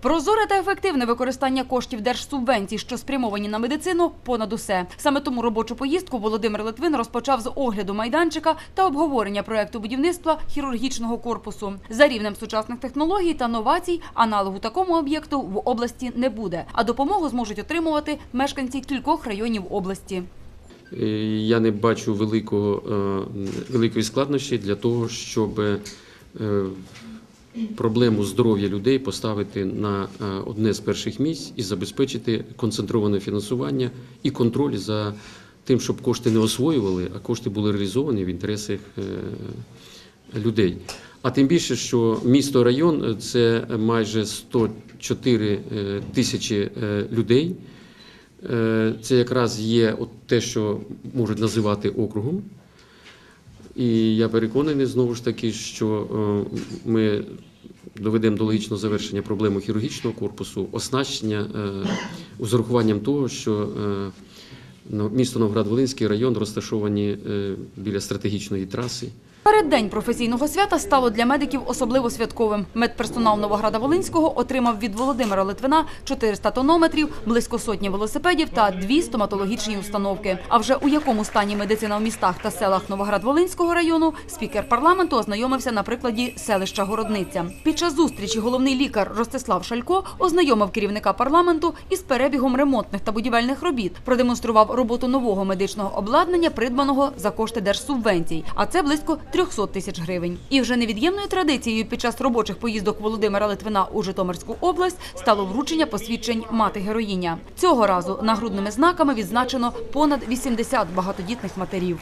Прозоре та ефективне використання коштів держсубвенцій, що спрямовані на медицину, понад усе. Саме тому робочу поїздку Володимир Литвин розпочав з огляду майданчика та обговорення проекту будівництва хірургічного корпусу. За рівнем сучасних технологій та новацій аналогу такому об'єкту в області не буде, а допомогу зможуть отримувати мешканці кількох районів області. Е, Я не бачу великого, е, великої складнощі для того, щоб е, проблему здоров'я людей поставити на е, одне з перших місць і забезпечити концентроване фінансування і контроль за тим, щоб кошти не освоювали, а кошти були реалізовані в інтересах е, людей. А тим більше, що місто район е, це майже 104 е, тисячі людей. Це якраз є те, що можуть називати округом. І я переконаний знову ж таки, що е, ми доведемо до логічного завершення проблему хірургічного корпусу, оснащення е, з урахуванням того, що е, ну, місто Новград-Волинський район розташовані е, біля стратегічної траси. Переддень професійного свята стало для медиків особливо святковим. Медперсонал Новограда Волинського отримав від Володимира Литвина 400 тонометрів, близько сотні велосипедів та дві стоматологічні установки. А вже у якому стані медицина в містах та селах Новоград-Волинського району спікер парламенту ознайомився на прикладі селища Городниця. Під час зустрічі головний лікар Ростислав Шалько ознайомив керівника парламенту із перебігом ремонтних та будівельних робіт, продемонстрував роботу нового медичного обладнання, придбаного за кошти держсубвенцій. А це близько 300 тисяч гривень. І вже невід'ємною традицією під час робочих поїздок Володимира Литвина у Житомирську область стало вручення посвідчень мати героїня. Цього разу нагрудними знаками відзначено понад 80 багатодітних матерів.